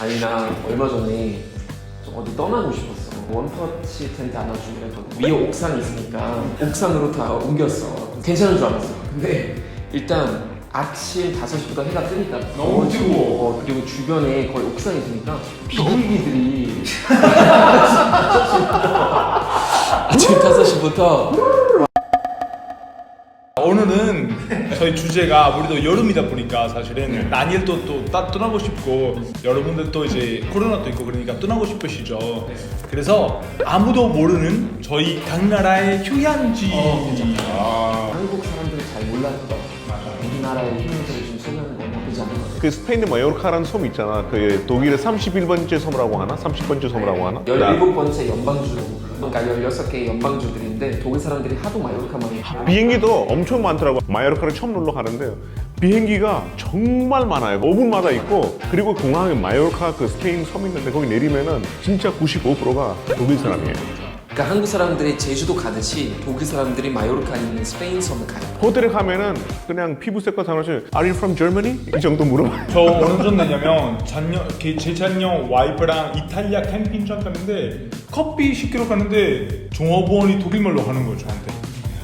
아니 나 얼마 전에 좀 어디 떠나고 싶었어. 원터치 텐트 하나 주기로 했거든 위에 옥상이 있으니까 옥상으로 다 옮겼어. 괜찮은 줄 알았어. 근데 일단 아침 5시부터 해가 뜨니까 너무 뜨거워. 어, 그리고 주변에 거의 옥상이 있으니까 비둘기들이 아침 5시부터 오늘은 저희 주제가 우리도 여름이다 보니까 사실은 난일도 또 따, 떠나고 싶고 여러분들 또 이제 코로나도 있고 그러니까 떠나고 싶으시죠. 그래서 아무도 모르는 저희 각 나라의 휴양지. 아, 한국 사람들이 잘 몰랐던 우리나라의 휴양지를 좀 소개하는 건 나쁘지 않은 것 같아요 그 스페인의 마요르카라는 섬 있잖아. 그 독일의 31번째 섬이라고 하나? 30번째 섬이라고 하나? 17번째 연방주 그러니까 16개의 연방주들인데 독일 사람들이 하도 마요르카만 해 비행기도 엄청 많더라고. 마요르카를 처음 놀러 가는데 비행기가 정말 많아요. 5분마다 있고 그리고 공항에 마요르카 그 스페인 섬 있는데 거기 내리면은 진짜 95%가 독일 사람이에요. 그러니까 한국 사람들이 제주도 가듯이 독일 사람들이 마요르카 있는 스페인 섬을 가요 호텔에 가면은 그냥 피부색과 상관없이 Are you from Germany? 이 정도 물어봐요. 저 어느 정도 됐냐면 작년 그 재작년 와이프랑 이탈리아 캠핑장 갔는데 커피 시키러 갔는데 종업원이 독일말로 하는 거예요 저한테.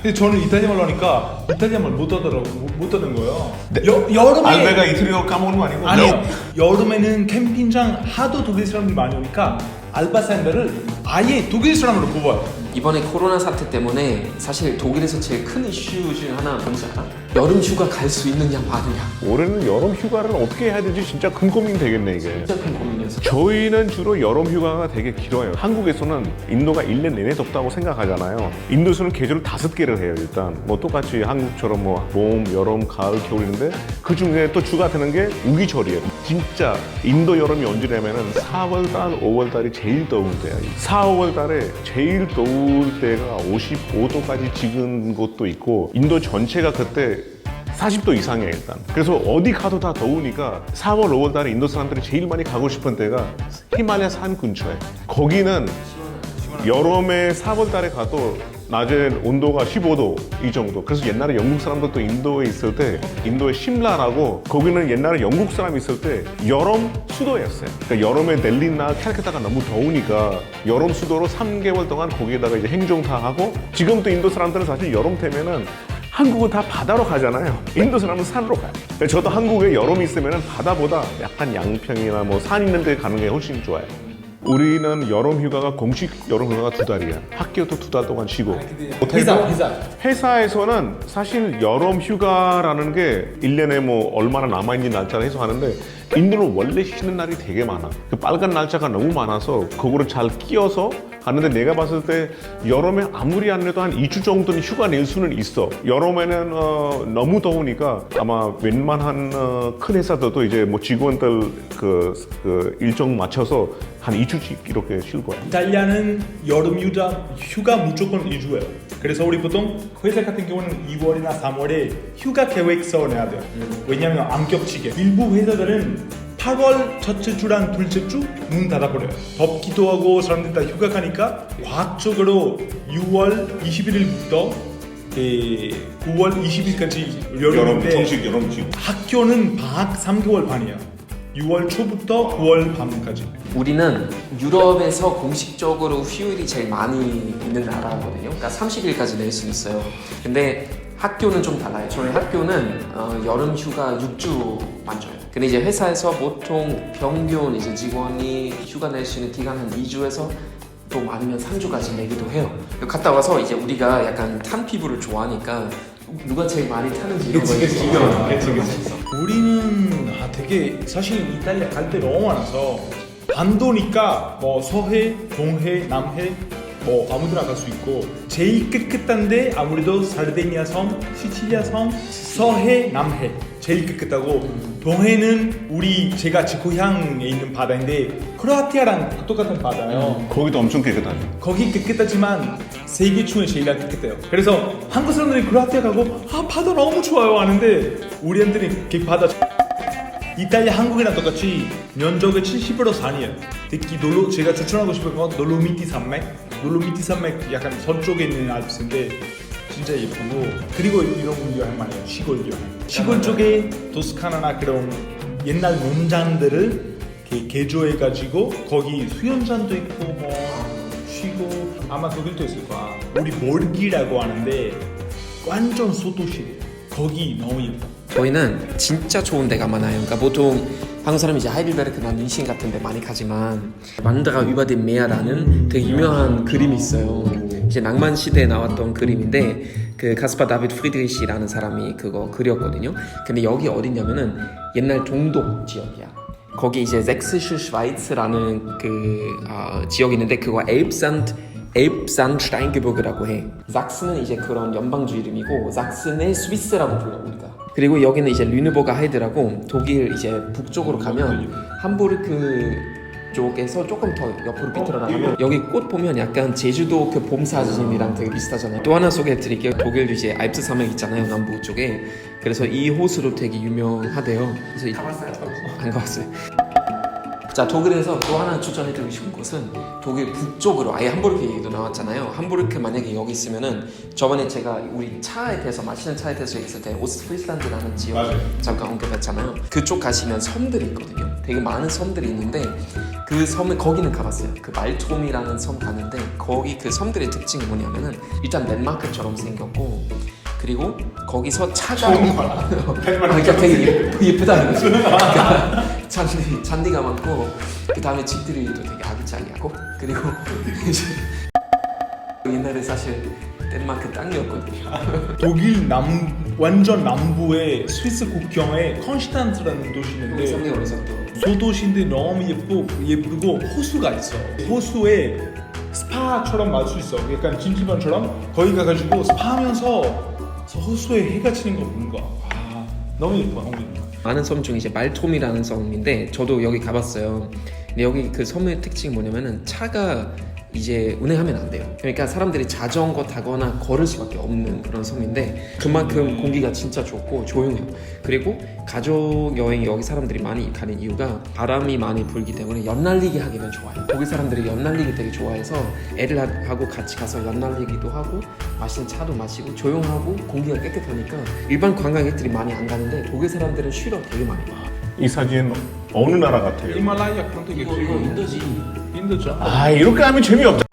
근데 저는 이탈리아말로 하니까 이탈리아말 못 하더라고 못, 못 하는 거예요. 여, 여름에 이태리어 까먹는 거 아니고? 아니요. 여름에는 캠핑장 하도 독일 사람들이 많이 오니까 알바생들을 아예 독일 사람으로 뽑아요. 이번에 코로나 사태 때문에 사실 독일에서 제일 큰 이슈 중에 하나 뭔지 알아? 여름 휴가 갈 수 있느냐 마느냐 올해는 여름 휴가를 어떻게 해야 될지 진짜 큰 고민이 되겠네 이게. 진짜 큰 고민이었어 저희는 주로 여름 휴가가 되게 길어요. 한국에서는 인도가 1년 내내 덥다고 생각하잖아요. 인도에서는 계절 다섯 개를 해요, 일단. 뭐 똑같이 한국처럼 뭐 봄, 여름, 가을, 겨울인데 그 중에 또 주가 되는 게 우기철이에요. 진짜 인도 여름이 언제냐면은 4월 달, 5월 달이 제일 더운 때야. 4, 5월 달에 제일 더울 때가 55도까지 찍은 곳도 있고 인도 전체가 그때 40도 이상이에요 일단. 그래서 어디 가도 다 더우니까 4월 5월 달에 인도 사람들이 제일 많이 가고 싶은 때가 히말라야 산 근처에. 거기는 여름에 4월 달에 가도 낮에 온도가 15도 이 정도 그래서 옛날에 영국 사람들도 인도에 있을 때 인도의 심라라고 거기는 옛날에 영국 사람 있을 때 여름 수도였어요 그러니까 여름에 델리나 캘카타가 너무 더우니까 여름 수도로 3개월 동안 거기에다가 이제 행정 다 하고 지금도 인도 사람들은 사실 여름 되면은 한국은 다 바다로 가잖아요. 인도 사람은 산으로 가요. 저도 한국에 여름이 있으면 바다보다 약간 양평이나 뭐 산 있는 데 가는 게 훨씬 좋아요. 우리는 여름 휴가가 공식 여름 휴가가 두 달이야. 학교도 두 달 동안 쉬고. 회사 회사. 회사에서는 사실 여름 휴가라는 게 1년에 뭐 얼마나 남아있는 날짜를 해서 하는데 인도는 원래 쉬는 날이 되게 많아. 그 빨간 날짜가 너무 많아서 그거를 잘 끼워서 하는데 내가 봤을 때 여름에 아무리 안 해도 한 2주 정도는 휴가 낼 수는 있어. 여름에는 어, 너무 더우니까 아마 웬만한 어, 큰 회사들도 이제 뭐 직원들 그, 그 일정 맞춰서 한 2주씩 이렇게 쉴 거야. 이탈리아는 여름 휴가 휴가 무조건 2주예요. 그래서 우리 보통 회사 같은 경우는 2월이나 3월에 휴가 계획서 내야 돼요. 왜냐하면 안 겹치게. 일부 회사들은 8월 첫째 주랑 둘째 주 문 닫아버려요. 덥기도 하고 사람들 다 휴가 가니까 과학적으로 6월 21일부터 9월 20일까지 여름인데 여름 지금. 학교는 방학 3개월 반이야. 6월 초부터 9월 밤까지. 우리는 유럽에서 공식적으로 휴일이 제일 많이 있는 나라거든요. 그러니까 30일까지 낼 수 있어요. 근데 학교는 좀 달라요. 저희 학교는 어, 여름 휴가 6주 만줘요. 근데 이제 회사에서 보통 평균 이제 직원이 휴가 낼 수 있는 기간 한 2주에서 또 많으면 3주까지 내기도 해요. 갔다 와서 이제 우리가 약간 탄 피부를 좋아하니까 누가 제일 많이 타는지 이런 비교하는 그치, 그치. 우리는 아, 되게 사실 이탈리아 갈 때 너무 많아서 반도니까 뭐 서해, 동해, 남해 뭐 아무데나 갈 수 있고 제일 깨끗한데 아무래도 살데니아 섬, 시칠리아 섬, 서해, 남해 제일 깨끗하고 동해는 우리 제가 제 고향에 있는 바다인데 크로아티아랑 똑같은 바다예요. 거기도 엄청 깨끗하죠. 거기 깨끗하지만 세계 중에 제일 안 깨끗해요. 그래서 한국 사람들이 크로아티아 가고 아 바다 너무 좋아요 하는데 우리한테는 그 바다 이탈리아 한국이랑 똑같이 면적의 70% 산이에요. 특히 놀로 제가 추천하고 싶은 건 놀로미티 산맥. 놀로미티 산맥 약간 서쪽에 있는 알프스인데 진짜 예쁘고 그리고 이런 여행 많이 해요. 시골 여행. 시골 쪽에 토스카나나 그런 옛날 농장들을 그 개- 개조해가지고 거기 수영장도 있고 뭐 쉬고 아마 거길도 있을 거야. 우리 몰기라고 하는데 완전 소도시래. 거기 너무 예뻐. 저희는 진짜 좋은 데가 많아요. 그러니까 보통 한국 사람이 이제 하이델베르크나 뮌신 같은 데 많이 가지만 만다가 위바덴 메아라는 되게 유명한 그림이 있어요. 이제 낭만 시대에 나왔던 그림인데 그 가스파 다비드 프리드리시라는 사람이 그거 그렸거든요. 근데 여기 어디냐면은 옛날 종독 지역이야. 거기 이제 잭스슈 슈바이츠라는 그 어, 지역이 있는데 그거 엘프산트 엘프산 슈타인게버그라고 해. 삭스는 이제 그런 연방주 이름이고 삭스는 스위스라고 불러 우리가. 그리고 여기는 이제 르네버가 하이드라고 독일 이제 북쪽으로 가면 함부르크 쪽에서 조금 더 옆으로 비틀어 나가면 여기 꽃 보면 약간 제주도 그 봄 사진이랑 되게 비슷하잖아요. 또 하나 소개해 드릴게요. 독일 이제 알프스 산맥 있잖아요. 남부 쪽에. 그래서 이 호수로 되게 유명하대요. 그래서 가봤어요? 안 가봤어요. 자 독일에서 또 하나 추천해드리고 싶은 곳은 독일 북쪽으로 아예 함부르크 얘기도 나왔잖아요 함부르크 만약에 여기 있으면은 저번에 제가 우리 차에 대해서 마시는 차에 대해서 얘기했을 때 오스트프리슬란드라는 지역 맞아요. 잠깐 언급했잖아요 그쪽 가시면 섬들이 있거든요 되게 많은 섬들이 있는데 그 섬을 거기는 가봤어요 그 말톰이라는 섬 가는데 거기 그 섬들의 특징이 뭐냐면은 일단 덴마크처럼 생겼고 그리고 거기서 차가 아, 그러니까 되게 예쁘, 예쁘 다는 거죠. 그러니까 잔디 잔디가 많고 그 다음에 집들이 또 되게 아기자기하고 그리고 이제 옛날에 사실 덴마크 땅이었거든요. 독일 남 완전 남부의 스위스 국경에 컨슈탄트라는 도시 있는데 또 소도시인데 너무 예쁘고 예쁘고 호수가 있어. 호수에 스파처럼 말수 있어. 약간 진지반처럼 거기 가가지고 스파하면서 호수에 해가 치는 거 보는 거야. 와 너무 예뻐, 너무 예뻐. 많은 섬 중에 이제 말톰이라는 섬인데 저도 여기 가봤어요. 근데 여기 그 섬의 특징이 뭐냐면은 차가 이제 운행하면 안 돼요. 그러니까 사람들이 자전거 타거나 걸을 수밖에 없는 그런 섬인데 그만큼 공기가 진짜 좋고 조용해요. 그리고 가족 여행 여기 사람들이 많이 가는 이유가 바람이 많이 불기 때문에 연날리기 하기는 좋아요. 독일 사람들이 연날리기 되게 좋아해서 애들 하고 같이 가서 연날리기도 하고 맛있는 차도 마시고 조용하고 공기가 깨끗하니까 일반 관광객들이 많이 안 가는데 독일 사람들은 쉬러 되게 많이 가. 이 사진 어느 나라 같아요? 히말라야 그런 되게 인도지. 인도죠. 아 이렇게 하면 재미없다.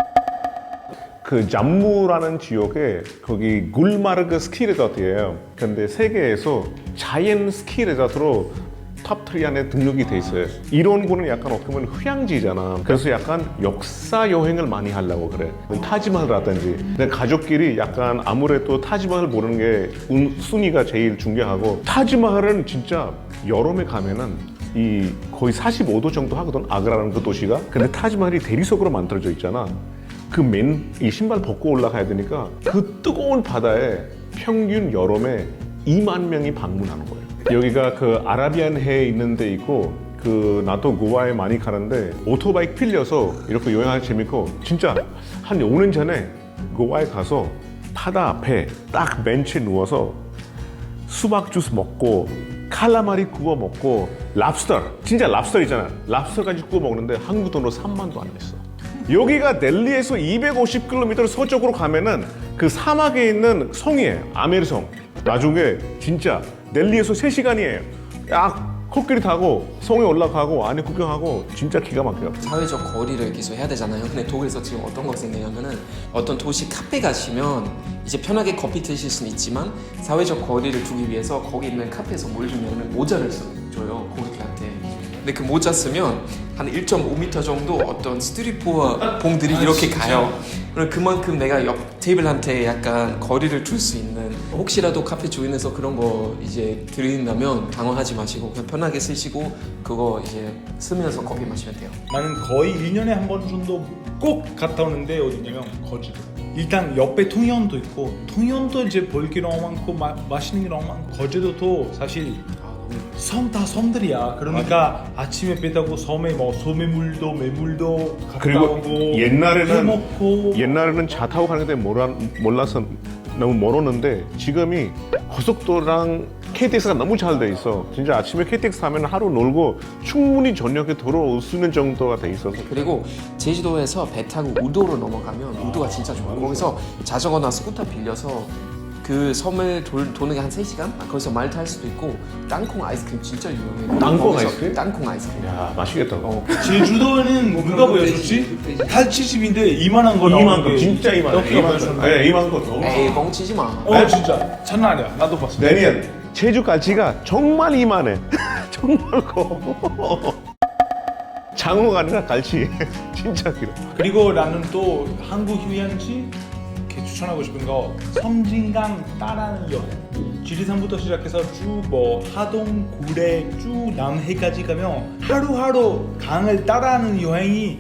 그 잠무라는 지역에 거기 굴마르그 스키 리조트예요. 근데 세계에서 자연 스키 리조트로 탑3 안에 등록이 돼 있어요. 이런 거는 약간 어떻게 보면 휴양지잖아. 그래서 약간 역사 여행을 많이 하려고 그래. 타지마할라든지. 근데 가족끼리 약간 아무래도 타지마할 보는 게 운- 순위가 제일 중요하고 타지마할은 진짜 여름에 가면은 이 거의 45도 정도 하거든 아그라는 그 도시가. 근데 타지마할이 대리석으로 만들어져 있잖아. 그 맨 이 신발 벗고 올라가야 되니까 그 뜨거운 바다에 평균 여름에 2만 명이 방문하는 거예요. 여기가 그 아라비안 해에 있는 데 있고 그 나도 고아에 많이 가는데 오토바이 빌려서 이렇게 여행하기 재밌고 진짜 한 5년 전에 고아에 가서 바다 앞에 딱 벤치에 누워서 수박 주스 먹고 칼라마리 구워 먹고 랍스터. 진짜 랍스터 있잖아. 랍스터까지 구워 먹는데 한국 돈으로 3만도 안 냈어. 여기가 델리에서 250km 서쪽으로 가면은 그 사막에 있는 성이에요. 아메르성. 나중에 진짜 델리에서 3시간이에요. 약 코끼리 타고 성에 올라가고 안에 구경하고 진짜 기가 막혀요. 사회적 거리를 계속 해야 되잖아요. 근데 독일에서 지금 어떤 거 생기냐면은 어떤 도시 카페 가시면 이제 편하게 커피 드실 수는 있지만 사회적 거리를 두기 위해서 거기 있는 카페에서 뭘 주냐면 모자를 써- 줘요. 고객한테. 근데 그 모자 쓰면 한 1.5m 정도 어떤 스트리포와 봉들이 이렇게 가요. 그럼 그만큼 내가 옆 테이블한테 약간 거리를 둘수 있는 혹시라도 카페 주인에서 그런 거 이제 드린다면 당황하지 마시고 그냥 편하게 쓰시고 그거 이제 쓰면서 커피 마시면 돼요. 나는 거의 1년에 한 번 정도 꼭 갔다 오는데 어디냐면 거제도. 일단 옆에 통영도 있고 통영도 이제 볼 게 너무 많고 마, 맛있는 게 너무 많고 거제도도 사실 섬 다 섬들이야. 그러니까 아침에 배 타고 섬에 뭐 소매물도 매물도 갔다 그리고 오고 옛날에는 회 먹고 옛날에는 차 타고 가는 데 몰라, 몰라서 너무 멀었는데 지금이 고속도로랑 KTX가 너무 잘 돼 있어. 진짜 아침에 KTX 타면 하루 놀고 충분히 저녁에 돌아올 수 있는 정도가 돼 있어서 그리고 제주도에서 배 타고 우도로 넘어가면 우도가 진짜 좋아요. 거기서 자전거나 스쿠터 빌려서 그 섬을 돌, 도는 게 한 3시간? 거기서 말 탈 수도 있고 땅콩 아이스크림 진짜 유명해요. 땅콩 거기서 아이스크림? 땅콩 아이스크림. 야 맛있겠다. 어, 제주도는 누가 보여줬지? 8, 70인데 이만한 거 이만 나오는 거게 진짜 이만 거. 이렇게 이만 거. 보여줬는데. 아니 이만 거 너무. 에이 멍치지 마. 어 진짜 장난 아니야 나도 봤어 내년 제주 갈치가 정말 이만해. 정말 커. 장어가 아니라 갈치. 진짜 길어. 그리고 나는 또 한국 휴양지 추천하고 싶은 거 섬진강 따라는 여행 지리산부터 시작해서 쭉 뭐 하동, 구례 쭉 남해까지 가면 하루하루 강을 따라하는 여행이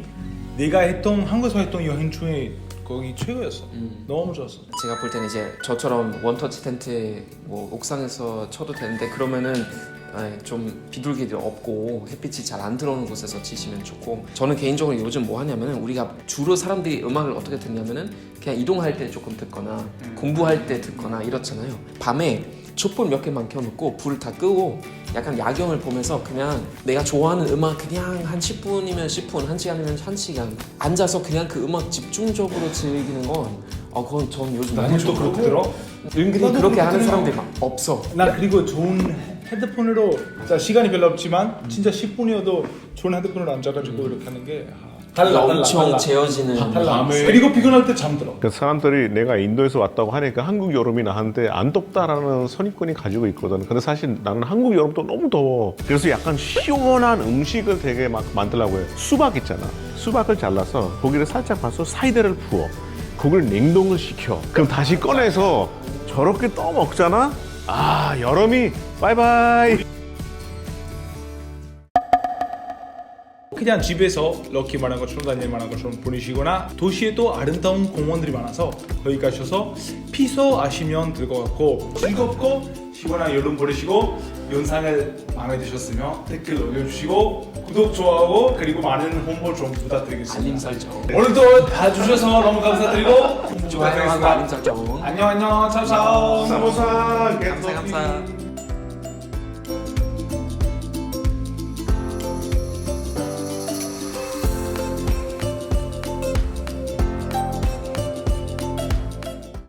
내가 했던 한국에서 했던 여행 중에 거기 최고였어. 너무 좋았어. 제가 볼 때는 이제 저처럼 원터치 텐트 뭐 옥상에서 쳐도 되는데 그러면은 에, 좀 비둘기도 없고 햇빛이 잘 안 들어오는 곳에서 치시면 좋고 저는 개인적으로 요즘 뭐 하냐면은 우리가 주로 사람들이 음악을 어떻게 듣냐면은 그냥 이동할 때 조금 듣거나 공부할 때 듣거나 이렇잖아요 밤에 촛불 몇 개만 켜놓고 불 다 끄고 약간 야경을 보면서 그냥 내가 좋아하는 음악 그냥 한 10분이면 10분, 1시간이면 1시간 앉아서 그냥 그 음악 집중적으로 즐기는 건 어, 그건 전 요즘 나는 또. 그렇게 들어? 은근히 그렇게 하는. 사람들이 막 없어. 나 그리고 좋은 헤드폰으로 진짜 시간이 별로 없지만 진짜 10분이어도 좋은 헤드폰으로 앉아가지고 이렇게 하는 게 아, 달라 엄청 달라 재어지는 달라 밤을- 그리고 피곤할 때 잠들어 그 사람들이 내가 인도에서 왔다고 하니까 한국 여름이 나한테 안 덥다라는 선입견이 가지고 있거든. 근데 사실 나는 한국 여름도 너무 더워. 그래서 약간 시원한 음식을 되게 막 만들려고 해. 수박 있잖아. 수박을 잘라서 고기를 살짝 봐서 사이다를 부어. 그걸 냉동을 시켜. 그럼 다시 꺼내서 저렇게 떠 먹잖아. 아 여름이 바이바이. 그냥 집에서 럭키 말한 것처럼 다니엘 말한 것처럼 보내시거나 도시에도 아름다운 공원들이 많아서 거기 가셔서 피서하시면 될 것 같고 즐겁고 시원한 여름 보내시고 영상을 마음에 드셨으면 댓글 올려주시고 구독 좋아하고 그리고 많은 홍보 좀 부탁드리겠습니다. 알림 설정. 오늘도 봐주셔서 너무 감사드리고 좋아요하고 부탁드리겠습니다. 알림 설정. 안녕 안녕. 차차오 사모사 감사 감사.